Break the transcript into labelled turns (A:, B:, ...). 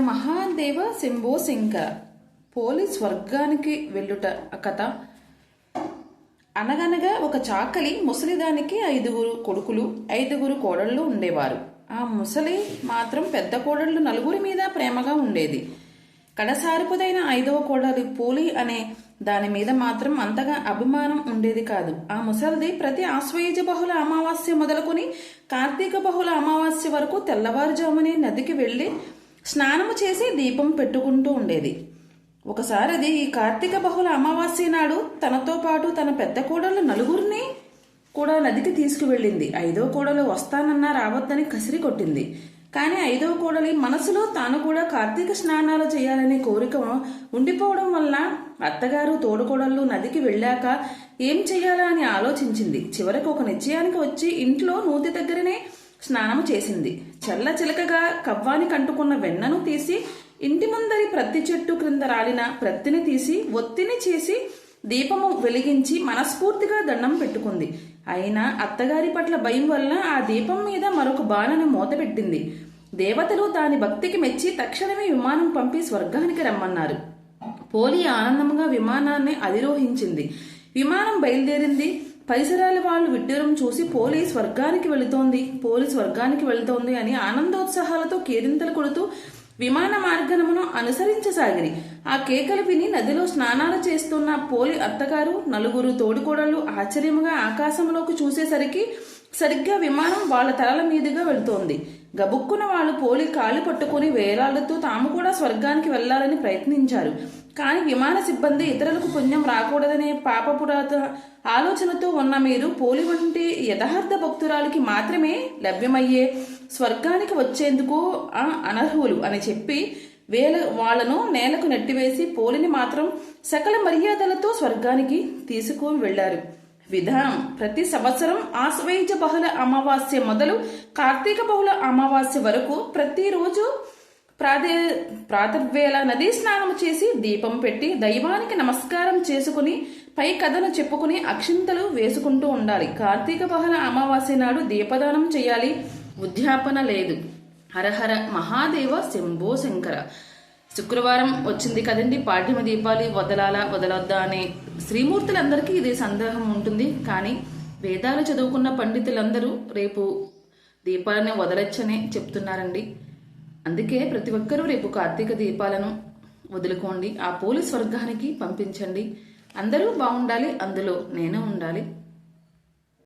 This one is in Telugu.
A: మహాదేవ శంభో శంకర పోలీస్ వర్గానికి వెళ్ళుట కథ. అనగనగా ఒక చాకలి ముసలిదానికి ఐదుగురు కొడుకులు ఐదుగురు కోడళ్ళు ఉండేవారు. ఆ ముసలి మాత్రం పెద్ద కోడళ్ళు నలుగురి మీద ప్రేమగా ఉండేది. కడసారిపుదైన ఐదవ కోడలి పూలి అనే దాని మీద మాత్రం అంతగా అభిమానం ఉండేది కాదు. ఆ ముసలిది ప్రతి ఆశ్వయుజ బహుళ అమావాస్య మొదలుకొని కార్తీక బహుళ అమావాస్య వరకు తెల్లవారుజామునే నదికి వెళ్ళి స్నానము చేసి దీపం పెట్టుకుంటూ ఉండేది. ఒకసారి అది ఈ కార్తీక బహుళ అమావాస్య నాడు తనతో పాటు తన పెద్ద కోడలు నలుగురిని కూడా నదికి తీసుకువెళ్ళింది. ఐదో కోడలు వస్తానన్నా రావద్దని కసిరి కొట్టింది. కానీ ఐదవ కోడలి మనసులో తాను కూడా కార్తీక స్నానాలు చేయాలనే కోరిక ఉండిపోవడం వల్ల అత్తగారు తోడుకోడళ్ళు నదికి వెళ్ళాక ఏం చెయ్యాలా అని ఆలోచించింది. చివరకు ఒక నిశ్చయానికి వచ్చి ఇంట్లో నూతి దగ్గరనే స్నానము చేసింది. చల్ల చిలకగా కవ్వానికి అంటుకున్న వెన్నను తీసి ఇంటి ముందరి ప్రత్తి చెట్టు క్రింద రాలిన ప్రత్తిని తీసి ఒత్తిని చేసి దీపము వెలిగించి మనస్ఫూర్తిగా దండం పెట్టుకుంది. అయినా అత్తగారి పట్ల భయం వల్ల ఆ దీపం మీద మరొక బాణను మూతపెట్టింది. దేవతలు దాని భక్తికి మెచ్చి తక్షణమే విమానం పంపి స్వర్గానికి రమ్మన్నారు. పోలి ఆనందంగా విమానాన్ని అధిరోహించింది. విమానం బయలుదేరింది. పరిసరాల వాళ్ళు విడ్డూరం చూసి పోలీస్ వర్గానికి వెళుతోంది పోలీస్ వర్గానికి వెళుతోంది అని ఆనందోత్సాహాలతో కేరింతలు కొడుతూ విమాన మార్గమును అనుసరించసాగిరి. ఆ కేకలు విని నదిలో స్నానాలు చేస్తున్న పోలి అత్తగారు నలుగురు తోడుకోడళ్ళు ఆశ్చర్యముగా ఆకాశంలోకి చూసేసరికి సరిగ్గా విమానం వాళ్ళ తలల మీదుగా వెళుతోంది. గబుక్కున వాళ్ళు పోలి కాలు పట్టుకుని వేలాడుతూ తాము కూడా స్వర్గానికి వెళ్ళాలని ప్రయత్నించారు. కానీ విమాన సిబ్బంది ఇతరులకు పుణ్యం రాకూడదనే పాపపురాత ఆలోచనతో ఉన్న మీరు పోలి వంటి యథార్థ భక్తురాలికి మాత్రమే లభ్యమయ్యే స్వర్గానికి వచ్చేందుకు ఆ అనర్హులు అని చెప్పి వేల వాళ్ళను నేలకు నెట్టివేసి పోలిని మాత్రం సకల మర్యాదలతో స్వర్గానికి తీసుకుని వెళ్ళారు విధానం ప్రతి సంవత్సరం ఆశ్వయుజ బహుళ అమావాస్య మొదలు కార్తీక బహుళ అమావాస్య వరకు ప్రతిరోజు ప్రాదే ప్రాతర్వేళ నదీ స్నానం చేసి దీపం పెట్టి దైవానికి నమస్కారం చేసుకుని పై కథను చెప్పుకుని అక్షింతలు వేసుకుంటూ ఉండాలి. కార్తీక బహల అమావాస్య నాడు దీపదానం చేయాలి. ఉద్యాపన లేదు. హరహర మహాదేవ శంభో శంకర. శుక్రవారం వచ్చింది కదండి పాఠ్యమ దీపాలు వదలాలా వదలొద్దా అనే శ్రీమూర్తులందరికీ ఇది సందేహం ఉంటుంది. కానీ వేదాలు చదువుకున్న పండితులందరూ రేపు దీపాలని వదలొచ్చనే చెప్తున్నారండి. అందుకే ప్రతి ఒక్కరూ రేపు కార్తీక దీపాలను వదులుకోండి. ఆ పోలీస్ వర్గానికి పంపించండి. అందరూ బాగుండాలి అందులో నేను ఉండాలి.